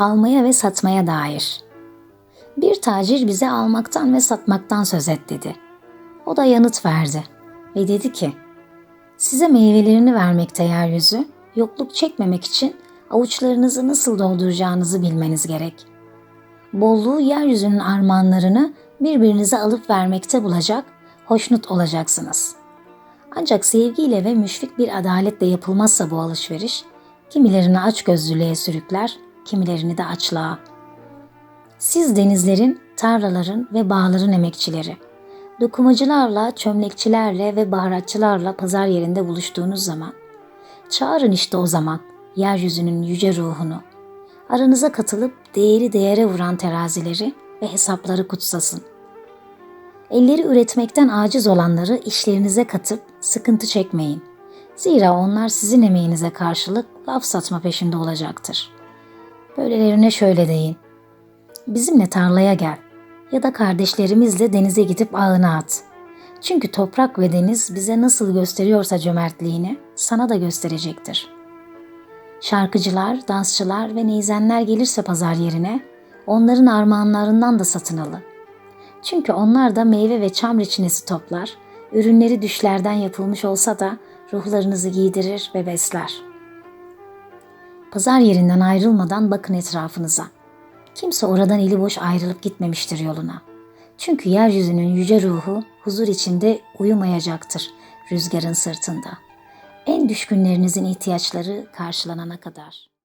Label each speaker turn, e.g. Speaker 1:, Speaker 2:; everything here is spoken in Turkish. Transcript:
Speaker 1: almaya ve satmaya dair. Bir tacir bize almaktan ve satmaktan söz et dedi. O da yanıt verdi ve dedi ki, size meyvelerini vermekte yeryüzü, yokluk çekmemek için avuçlarınızı nasıl dolduracağınızı bilmeniz gerek. Bolluğu yeryüzünün armağanlarını birbirinize alıp vermekte bulacak, hoşnut olacaksınız. Ancak sevgiyle ve müşfik bir adaletle yapılmazsa bu alışveriş, kimilerini açgözlülüğe sürükler, kimilerini de açlığa. Siz denizlerin, tarlaların ve bağların emekçileri, dokumacılarla, çömlekçilerle ve baharatçılarla pazar yerinde buluştuğunuz zaman, çağırın işte o zaman yeryüzünün yüce ruhunu. Aranıza katılıp değeri değere vuran terazileri ve hesapları kutsasın. Elleri üretmekten aciz olanları işlerinize katıp sıkıntı çekmeyin. Zira onlar sizin emeğinize karşılık laf satma peşinde olacaktır. Böylelerine şöyle deyin. Bizimle tarlaya gel ya da kardeşlerimizle denize gidip ağına at. Çünkü toprak ve deniz bize nasıl gösteriyorsa cömertliğini sana da gösterecektir. Şarkıcılar, dansçılar ve neyzenler gelirse pazar yerine onların armağanlarından da satın alın. Çünkü onlar da meyve ve çam reçinesi toplar, ürünleri düşlerden yapılmış olsa da ruhlarınızı giydirir ve besler. Pazar yerinden ayrılmadan bakın etrafınıza. Kimse oradan eli boş ayrılıp gitmemiştir yoluna. Çünkü yeryüzünün yüce ruhu huzur içinde uyumayacaktır rüzgarın sırtında. En düşkünlerinizin ihtiyaçları karşılanana kadar.